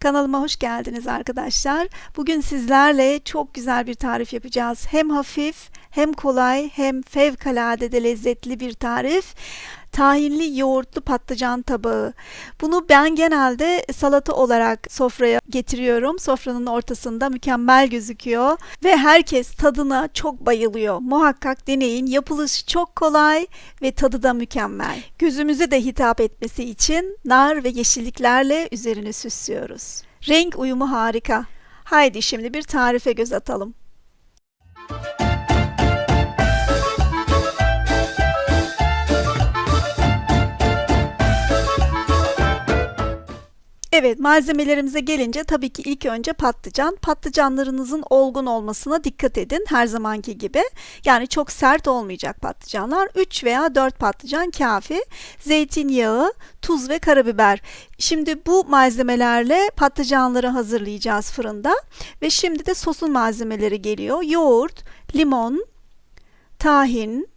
Kanalıma hoş geldiniz arkadaşlar. Bugün sizlerle çok güzel bir tarif yapacağız. Hem hafif, hem kolay, hem fevkalade de lezzetli bir tarif. Tahinli yoğurtlu patlıcan tabağı. Bunu ben genelde salata olarak sofraya getiriyorum. Sofranın ortasında mükemmel gözüküyor ve herkes tadına çok bayılıyor. Muhakkak deneyin. Yapılışı çok kolay ve tadı da mükemmel. Gözümüze de hitap etmesi için nar ve yeşilliklerle üzerini süslüyoruz. Renk uyumu harika. Haydi şimdi bir tarife göz atalım. Evet malzemelerimize gelince tabii ki ilk önce patlıcan. Patlıcanlarınızın olgun olmasına dikkat edin her zamanki gibi. Yani çok sert olmayacak patlıcanlar. 3 veya 4 patlıcan kafi. Zeytinyağı, tuz ve karabiber. Şimdi bu malzemelerle patlıcanları hazırlayacağız fırında. Ve şimdi de sosun malzemeleri geliyor. Yoğurt, limon, tahin,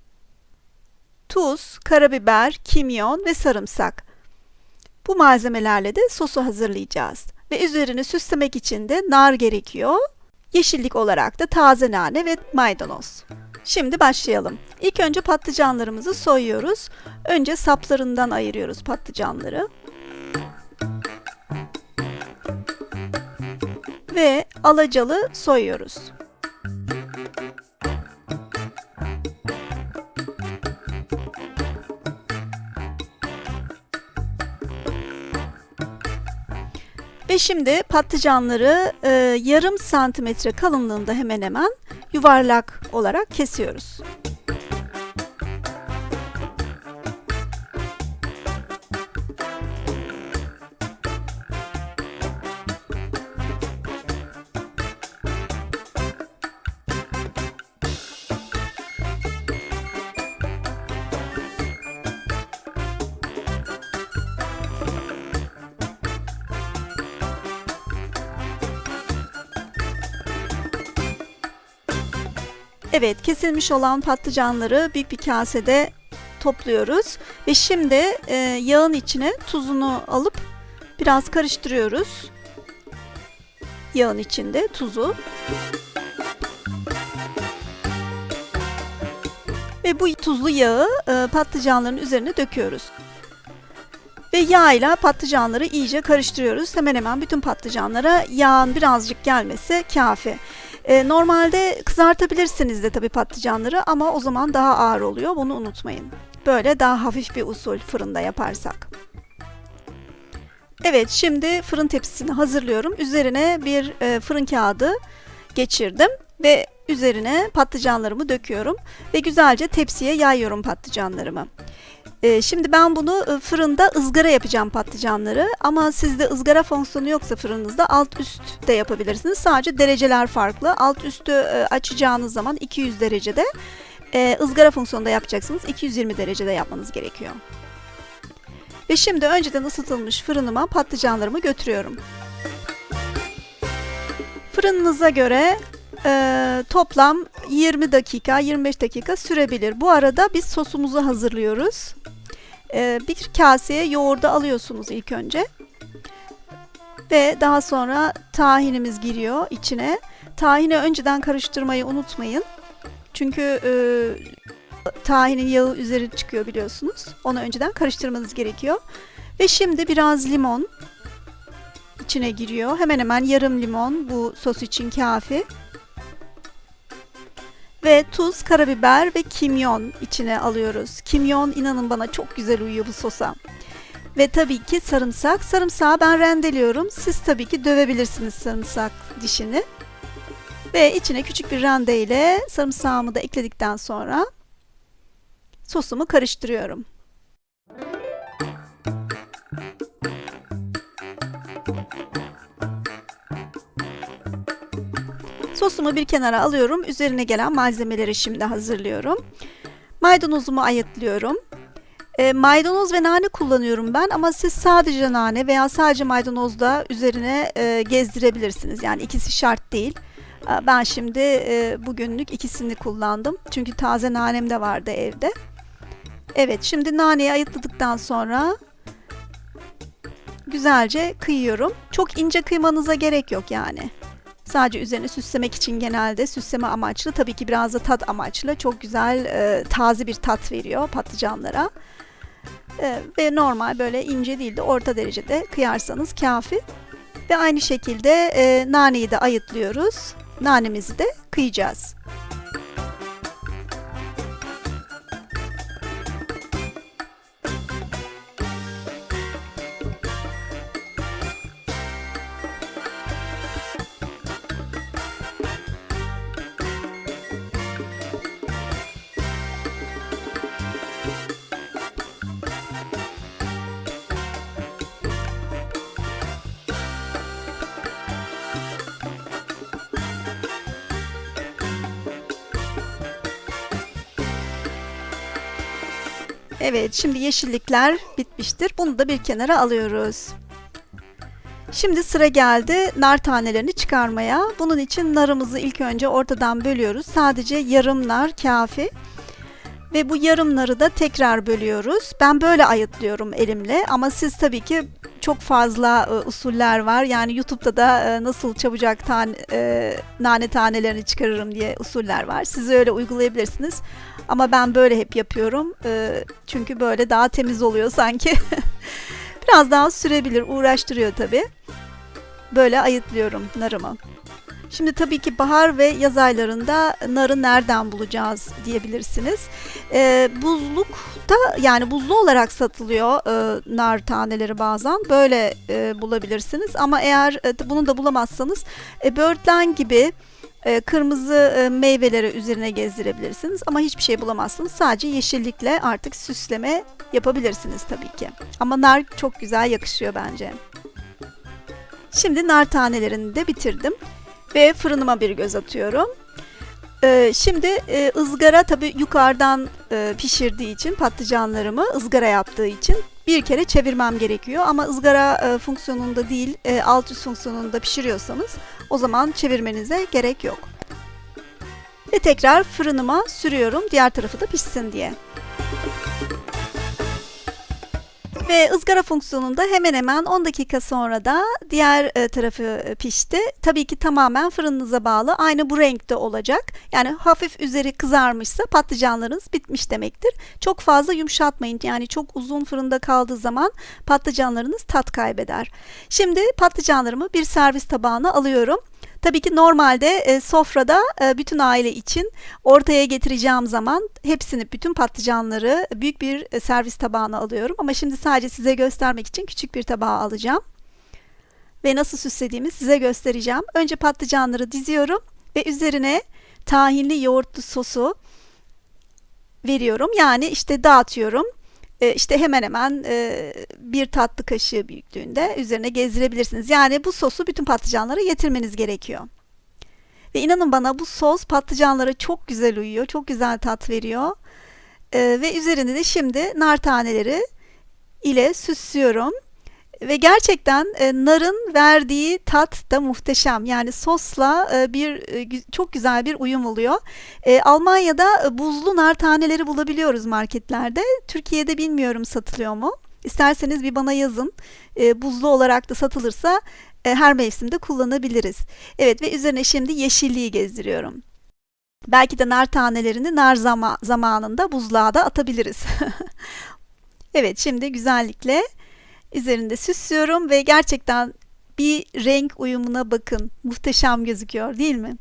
tuz, karabiber, kimyon ve sarımsak. Bu malzemelerle de sosu hazırlayacağız. Ve üzerini süslemek için de nar gerekiyor. Yeşillik olarak da taze nane ve maydanoz. Şimdi başlayalım. İlk önce patlıcanlarımızı soyuyoruz. Önce saplarından ayırıyoruz patlıcanları. Ve alacalı soyuyoruz. Ve şimdi patlıcanları e, yarım santimetre kalınlığında hemen hemen yuvarlak olarak kesiyoruz. Evet, kesilmiş olan patlıcanları büyük bir kasede topluyoruz ve şimdi e, yağın içine tuzunu alıp biraz karıştırıyoruz. Yağın içinde tuzu. Ve bu tuzlu yağı e, patlıcanların üzerine döküyoruz. Ve yağ ile patlıcanları iyice karıştırıyoruz. Hemen hemen bütün patlıcanlara yağın birazcık gelmesi kafi. E, normalde kızartabilirsiniz de tabii patlıcanları ama o zaman daha ağır oluyor. Bunu unutmayın. Böyle daha hafif bir usul fırında yaparsak. Evet şimdi fırın tepsisini hazırlıyorum. Üzerine bir e, fırın kağıdı geçirdim ve üzerine patlıcanlarımı döküyorum ve güzelce tepsiye yayıyorum patlıcanlarımı. Ee, şimdi ben bunu e, fırında ızgara yapacağım patlıcanları ama sizde ızgara fonksiyonu yoksa fırınınızda alt üst de yapabilirsiniz. Sadece dereceler farklı. Alt üstü e, açacağınız zaman 200 derecede e, ızgara fonksiyonunda yapacaksınız. 220 derecede yapmanız gerekiyor. Ve şimdi önceden ısıtılmış fırınıma patlıcanlarımı götürüyorum. Fırınınıza göre e, toplam 20 dakika 25 dakika sürebilir. Bu arada biz sosumuzu hazırlıyoruz. E, bir kaseye yoğurdu alıyorsunuz ilk önce. Ve daha sonra tahinimiz giriyor içine. Tahini önceden karıştırmayı unutmayın. Çünkü e, tahinin yağı üzeri çıkıyor biliyorsunuz. Onu önceden karıştırmanız gerekiyor. Ve şimdi biraz limon içine giriyor. Hemen hemen yarım limon bu sos için kafi ve tuz, karabiber ve kimyon içine alıyoruz. Kimyon inanın bana çok güzel uyuyor bu sosa. Ve tabii ki sarımsak. Sarımsağı ben rendeliyorum. Siz tabii ki dövebilirsiniz sarımsak dişini. Ve içine küçük bir rende ile sarımsağımı da ekledikten sonra sosumu karıştırıyorum. Sosumu bir kenara alıyorum. Üzerine gelen malzemeleri şimdi hazırlıyorum. Maydanozumu ayıtlıyorum. E, maydanoz ve nane kullanıyorum ben ama siz sadece nane veya sadece maydanoz da üzerine e, gezdirebilirsiniz. Yani ikisi şart değil. E, ben şimdi e, bugünlük ikisini kullandım. Çünkü taze nanem de vardı evde. Evet şimdi naneyi ayıtladıktan sonra güzelce kıyıyorum. Çok ince kıymanıza gerek yok yani. Sadece üzerine süslemek için genelde süsleme amaçlı tabii ki biraz da tat amaçlı çok güzel e, taze bir tat veriyor patlıcanlara. E, ve normal böyle ince değil de orta derecede kıyarsanız kafi. Ve aynı şekilde e, naneyi de ayıtlıyoruz. Nanemizi de kıyacağız. Evet, şimdi yeşillikler bitmiştir. Bunu da bir kenara alıyoruz. Şimdi sıra geldi nar tanelerini çıkarmaya. Bunun için narımızı ilk önce ortadan bölüyoruz. Sadece yarım nar kafi. Ve bu yarım narı da tekrar bölüyoruz. Ben böyle ayıtlıyorum elimle ama siz tabii ki çok fazla e, usuller var. Yani YouTube'da da e, nasıl çabucak tane, e, nane tanelerini çıkarırım diye usuller var. Siz öyle uygulayabilirsiniz. Ama ben böyle hep yapıyorum. E, çünkü böyle daha temiz oluyor sanki. Biraz daha sürebilir, uğraştırıyor tabii. Böyle ayıtlıyorum narımı. Şimdi tabii ki bahar ve yaz aylarında narı nereden bulacağız diyebilirsiniz. E, buzlukta yani buzlu olarak satılıyor e, nar taneleri bazen. Böyle e, bulabilirsiniz. Ama eğer e, bunu da bulamazsanız e, böğürtlen gibi e, kırmızı e, meyveleri üzerine gezdirebilirsiniz. Ama hiçbir şey bulamazsınız. Sadece yeşillikle artık süsleme yapabilirsiniz tabii ki. Ama nar çok güzel yakışıyor bence. Şimdi nar tanelerini de bitirdim ve fırınıma bir göz atıyorum. Ee, şimdi e, ızgara tabi yukarıdan e, pişirdiği için patlıcanlarımı ızgara yaptığı için bir kere çevirmem gerekiyor. Ama ızgara e, fonksiyonunda değil alt üst fonksiyonunda pişiriyorsanız o zaman çevirmenize gerek yok. Ve tekrar fırınıma sürüyorum diğer tarafı da pişsin diye. Ve ızgara fonksiyonunda hemen hemen 10 dakika sonra da diğer e, tarafı e, pişti. Tabii ki tamamen fırınınıza bağlı. Aynı bu renkte olacak. Yani hafif üzeri kızarmışsa patlıcanlarınız bitmiş demektir. Çok fazla yumuşatmayın. Yani çok uzun fırında kaldığı zaman patlıcanlarınız tat kaybeder. Şimdi patlıcanlarımı bir servis tabağına alıyorum. Tabii ki normalde e, sofrada e, bütün aile için ortaya getireceğim zaman hepsini, bütün patlıcanları büyük bir e, servis tabağına alıyorum. Ama şimdi sadece size göstermek için küçük bir tabağa alacağım. Ve nasıl süslediğimi size göstereceğim. Önce patlıcanları diziyorum ve üzerine tahinli yoğurtlu sosu veriyorum. Yani işte dağıtıyorum işte hemen hemen e, bir tatlı kaşığı büyüklüğünde üzerine gezdirebilirsiniz. Yani bu sosu bütün patlıcanlara getirmeniz gerekiyor. Ve inanın bana bu sos patlıcanlara çok güzel uyuyor. Çok güzel tat veriyor. E, ve üzerine de şimdi nar taneleri ile süslüyorum. Ve gerçekten e, narın verdiği tat da muhteşem. Yani sosla e, bir e, çok güzel bir uyum oluyor. E, Almanya'da e, buzlu nar taneleri bulabiliyoruz marketlerde. Türkiye'de bilmiyorum satılıyor mu? İsterseniz bir bana yazın. E, buzlu olarak da satılırsa e, her mevsimde kullanabiliriz. Evet ve üzerine şimdi yeşilliği gezdiriyorum. Belki de nar tanelerini nar zama zamanında buzluğa da atabiliriz. evet şimdi güzellikle üzerinde süslüyorum ve gerçekten bir renk uyumuna bakın. Muhteşem gözüküyor değil mi?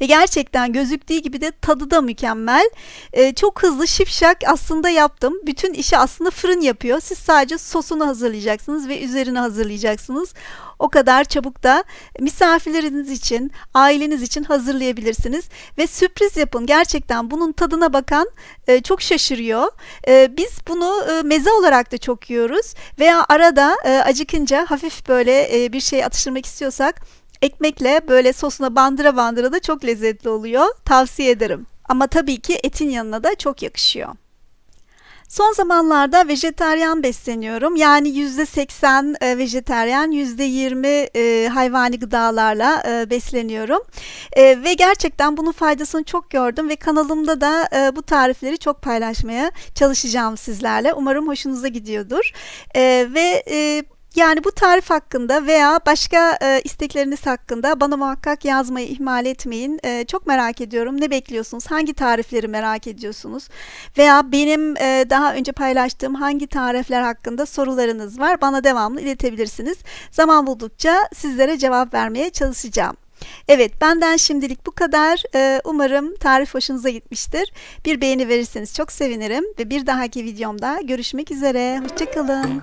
Ve gerçekten gözüktüğü gibi de tadı da mükemmel. Ee, çok hızlı şipşak aslında yaptım. Bütün işi aslında fırın yapıyor. Siz sadece sosunu hazırlayacaksınız ve üzerine hazırlayacaksınız. O kadar çabuk da misafirleriniz için, aileniz için hazırlayabilirsiniz. Ve sürpriz yapın. Gerçekten bunun tadına bakan e, çok şaşırıyor. E, biz bunu e, meze olarak da çok yiyoruz. Veya arada e, acıkınca hafif böyle e, bir şey atıştırmak istiyorsak ekmekle böyle sosuna bandıra bandıra da çok lezzetli oluyor. Tavsiye ederim. Ama tabii ki etin yanına da çok yakışıyor. Son zamanlarda vejetaryen besleniyorum. Yani %80 e, vejetaryen, %20 e, hayvani gıdalarla e, besleniyorum. E, ve gerçekten bunun faydasını çok gördüm ve kanalımda da e, bu tarifleri çok paylaşmaya çalışacağım sizlerle. Umarım hoşunuza gidiyordur. Ve yani bu tarif hakkında veya başka e, istekleriniz hakkında bana muhakkak yazmayı ihmal etmeyin. E, çok merak ediyorum. Ne bekliyorsunuz? Hangi tarifleri merak ediyorsunuz? Veya benim e, daha önce paylaştığım hangi tarifler hakkında sorularınız var? Bana devamlı iletebilirsiniz. Zaman buldukça sizlere cevap vermeye çalışacağım. Evet, benden şimdilik bu kadar. Ee, Umarım tarif hoşunuza gitmiştir. Bir beğeni verirseniz çok sevinirim ve bir dahaki videomda görüşmek üzere. Hoşçakalın.